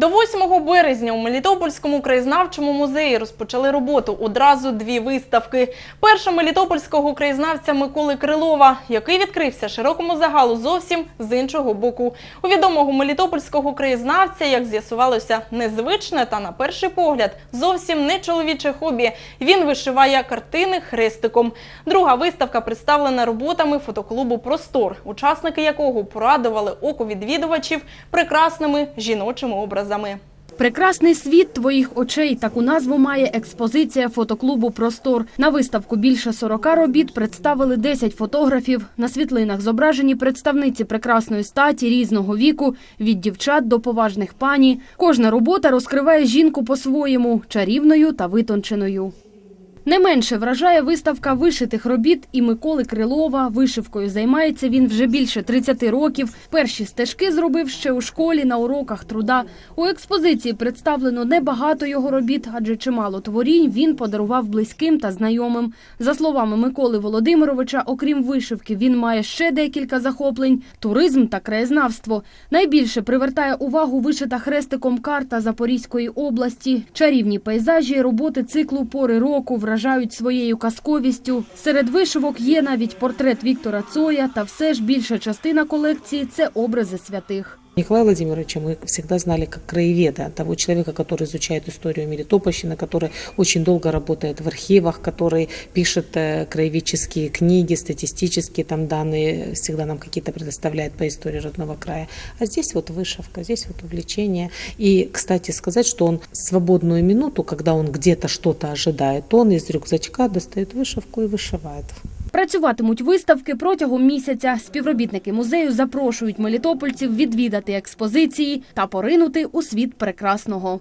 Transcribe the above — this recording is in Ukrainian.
До 8 березня у Мелітопольському краєзнавчому музеї розпочали роботу одразу дві виставки. Перша мелітопольського краєзнавця Миколи Крилова, який відкрився широкому загалу зовсім з іншого боку. У відомого мелітопольського краєзнавця, як з'ясувалося, незвичне та на перший погляд зовсім не чоловіче хобі. Він вишиває картини хрестиком. Друга виставка представлена роботами фотоклубу Простор, учасники якого порадували око відвідувачів прекрасними жіночими образами. Прекрасний світ твоїх очей. Таку назву має експозиція фотоклубу Простор. На виставку більше 40 робіт представили 10 фотографів. На світлинах зображені представниці прекрасної статі різного віку, від дівчат до поважних пані. Кожна робота розкриває жінку по-своєму, чарівною та витонченою. Не менше вражає виставка вишитих робіт і Миколи Крилова. Вишивкою займається він вже більше 30 років. Перші стежки зробив ще у школі на уроках труда. У експозиції представлено небагато його робіт, адже чимало творінь він подарував близьким та знайомим. За словами Миколи Володимировича, окрім вишивки, він має ще декілька захоплень: туризм та краєзнавство. Найбільше привертає увагу вишита хрестиком карта Запорізької області. Чарівні пейзажі, роботи циклу пори року вражають своєю казковістю. Серед вишивок є навіть портрет Віктора Цоя, та все ж більша частина колекції це образи святих. Николая Владимировича мы всегда знали как краеведа, того человека, который изучает историю Мелитопольщины, который очень долго работает в архивах, который пишет э, краеведческие книги, статистические там данные, всегда нам какие-то предоставляет по истории родного края. А здесь вот вышивка, здесь вот увлечение. И, кстати, сказать, что он свободную минуту, когда он где-то что-то ожидает, он из рюкзачка достает вышивку и вышивает. Працюватимуть виставки протягом місяця. Співробітники музею запрошують мелітопольців відвідати експозиції та поринути у світ прекрасного.